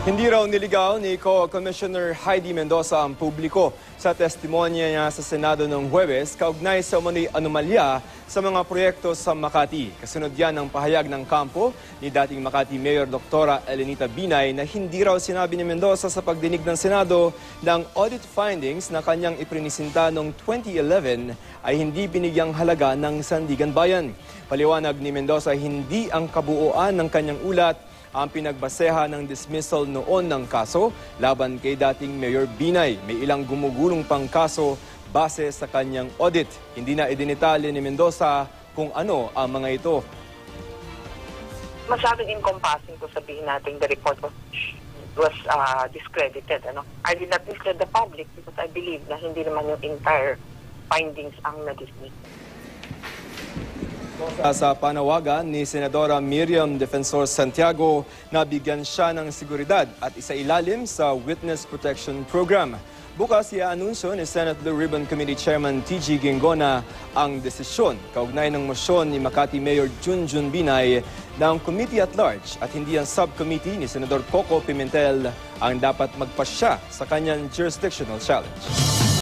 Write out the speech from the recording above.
Hindi raw niligaw ni Co-Commissioner Heidi Mendoza ang publiko sa testimonya niya sa Senado noong Huwebes kaugnay sa umano'y anomalya sa mga proyekto sa Makati. Kasunod yan ng pahayag ng kampo ni dating Makati Mayor Dr. Elenita Binay na hindi raw sinabi ni Mendoza sa pagdinig ng Senado ng audit findings na kanyang iprinisinta noong 2011 ay hindi binigyang halaga ng Sandigan Bayan. Paliwanag ni Mendoza hindi ang kabuuan ng kanyang ulat ang pinagbasehan ng dismissal noon ng kaso laban kay dating Mayor Binay. May ilang gumugulong pang kaso base sa kanyang audit. Hindi na idinitali ni Mendoza kung ano ang mga ito. masyadong encompassing kung sabihin natin the report was was uh, discredited. Ano? I did not mislead the public because I believe na hindi naman yung entire findings ang na-dismiss. Sa panawagan ni Senadora Miriam Defensor Santiago, nabigyan siya ng seguridad at isailalim sa Witness Protection Program. Bukas i-anunsyo ni Senate Blue Ribbon Committee Chairman TG Gingona ang desisyon kaugnay ng mosyon ni Makati Mayor Junjun Binay ng Committee at Large at hindi ang subcommittee ni Senador Coco Pimentel ang dapat magpasya sa kanyang jurisdictional challenge.